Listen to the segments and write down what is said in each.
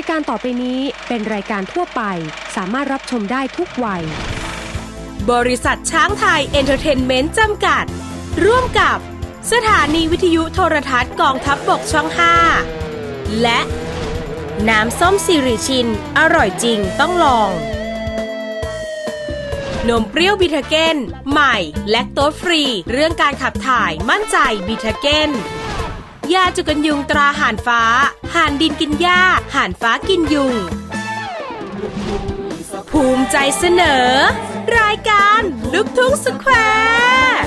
ายการต่อไปนี้เป็นรายการทั่วไป สามารถรับชมได้ทุกวัย บริษัทช้างไทยเอนเตอร์เทนเมนต์จำกัด ร่วมกับสถานีวิทยุโทรทัศน์กองทัพบบกช่อง 5 และ น้ำส้มสิริชิน อร่อยจริงต้องลอง นมเปรี้ยวบิทาเกนใหม่ และโต๊ฟรี เรื่องการขับถ่ายมั่นใจบิทาเกน ยาจุกันยุงตราห่านฟ้า ห่านดินกินหญ้า ห่านฟ้ากินยุง ภูมิใจเสนอ รายการลุกทุ่งสแควร์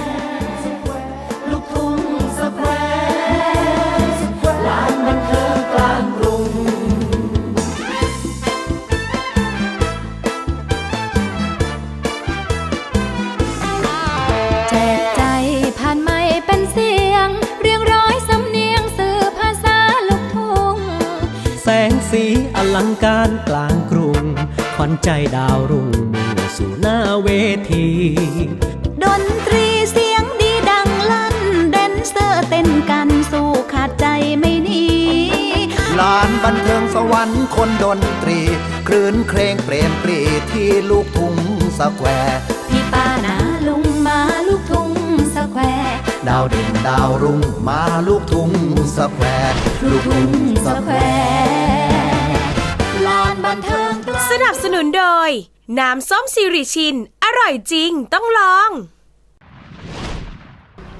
อลังการกลางกรุง ขวัญใจดาวรุ่งมุ่งสู่หน้าเวที ดนตรีเสียงดีดังลั่น แดนเซอร์เต้นกันสู้ขาดใจไม่หนีลานบันเทิงสวรรค์คนดนตรี คลื่นเครงเปรมปรีที่ลูกทุ่งสแควร์พี่ป้านาลุงมาลูกทุ่งสแควร์ดาวเด่นดาวรุ่งมาลูกทุ่งสแควร์ลูกทุ่งสแควร์ลาน บันเทิงสนับสนุนโดย น้ำส้มซีริชิน อร่อยจริงต้องลอง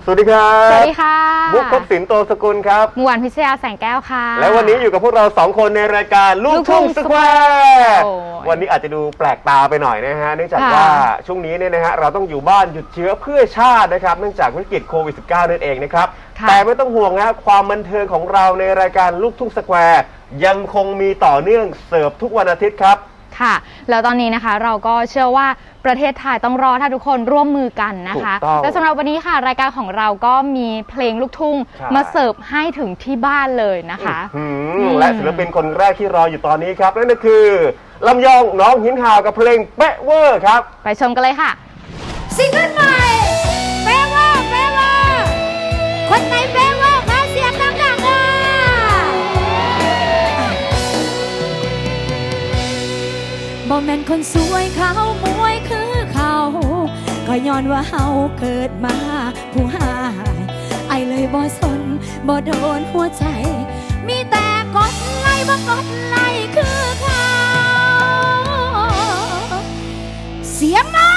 สวัสดีครับ สวัสดีค่ะบุ๊คพบสินโตสกุลครับหมวานพิชยาแสงแก้วค่ะ และวันนี้อยู่กับพวกเราสองคนในรายการลูกทุ่งลูกทุ่งสแควร์โอ้ยวันนี้อาจจะดูแปลกตาไปหน่อยนะฮะ เนื่องจากค่ะว่าช่วงนี้เนี่ยนะฮะเราต้องอยู่บ้านหยุดเชื้อเพื่อชาตินะครับ เนื่องจากวิกฤตโควิด -19 นั่นเองนะครับ ค่ะแต่ไม่ต้องห่วงนะฮะความบันเทิงของเราในรายการลูกทุ่งสแควร์ยังคงมีต่อเนื่องเสิร์ฟทุกวันอาทิตย์ครับ ค่ะ แล้วตอนนี้นะคะเราก็เชื่อว่าประเทศไทยต้องรอถ้าทุกคนร่วมมือกันนะคะ ถูกต้องและสำหรับวันนี้ค่ะ รายการของเราก็มีเพลงลูกทุ่งใช่ มาเสิร์ฟให้ถึงที่บ้านเลยนะคะอืมอืม และศิลปินคนแรกที่รออยู่ตอนนี้ครับ นั่นก็คือลำยองน้องหินห่าวกับเพลงเป๊ะเวอร์ครับ ไปชมกันเลยค่ะ ซิงเกิลใหม่ บ่แม่นคนสวยเขามวยคือเขา ก็ย้อนว่าเฮาเกิดมาผู้หาย ไอเลยบ่สนบ่โดนหัวใจ มีแต่กดไลค์บ่กดไลค์คือเขา เสียงมา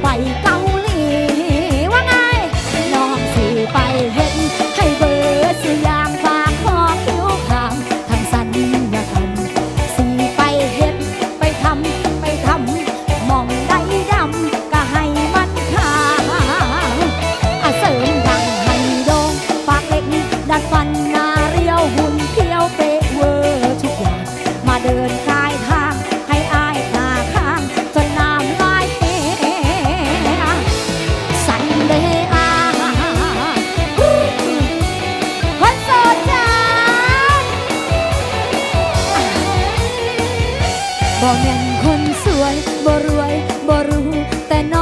ไปเก บ่แม่นคนสวยบ่รวยบ่รู้แต่น้อง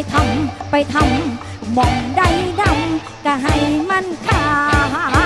ไปทำไปทำมองใดดำก็ให้มันขาด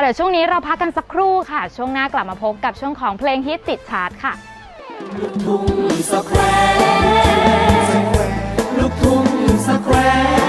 เดี๋ยวช่วงนี้เราพักกันสักครู่ค่ะ ช่วงหน้ากลับมาพบกับช่วงของเพลงฮิตติดชาร์ตค่ะลูกทุ่งสแควร์ลูกทุ่งสแควร์